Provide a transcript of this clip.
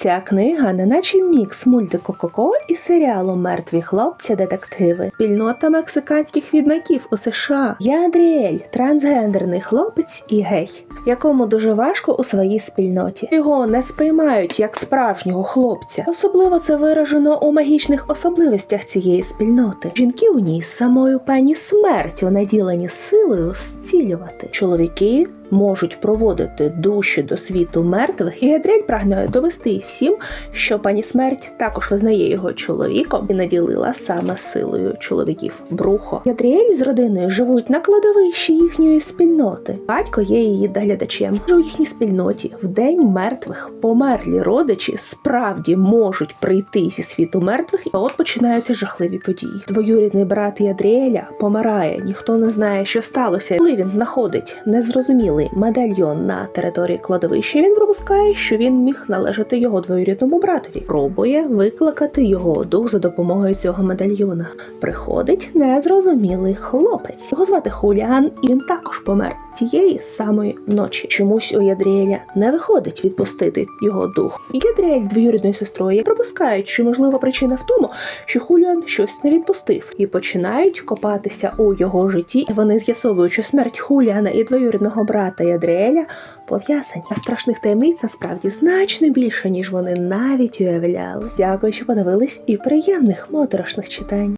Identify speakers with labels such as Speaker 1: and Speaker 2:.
Speaker 1: Ця книга неначе мікс мультику Коко і серіалу Мертві хлопці детективи. Спільнота мексиканських відьмаків у США. Я Адріель, трансгендерний хлопець і гей, якому дуже важко у своїй спільноті. Його не сприймають як справжнього хлопця. Особливо це виражено у магічних особливостях цієї спільноти. Жінки у ній самою пані смертю наділені силою зцілювати. Чоловіки можуть проводити душі до світу мертвих, і Гадріель прагне довести всім, що пані смерть також визнає його чоловіком і наділила саме силою чоловіків. Брухо. Гадріель з родиною живуть на кладовищі їхньої спільноти. Батько є її доглядачем. У їхній спільноті в день мертвих померлі родичі справді можуть прийти зі світу мертвих, і от починаються жахливі події. Двоюрідний брат Ядріеля помирає. Ніхто не знає, що сталося. Коли він знаходить незрозумілий медальйон на території кладовища, він пропускає, що він міг належати його двоюрідному братові. Пробує викликати його дух за допомогою цього медальйона. Приходить незрозумілий хлопець. Його звати Хуліан, і він також помер тієї самої ночі. Чомусь у Ядріеля не виходить відпустити його дух. Ядріель двоюрідною сестрою припускають, що можлива причина в тому, що Хуліан щось не відпустив, і починають копатися у його житті. І Вони з'ясовують, що смерть Хуліана і двоюрідного брата Ядріеля пов'язані. А страшних таємниць насправді значно більше, ніж вони навіть уявляли. Дякую, що подивились, і приємних моторошних читань.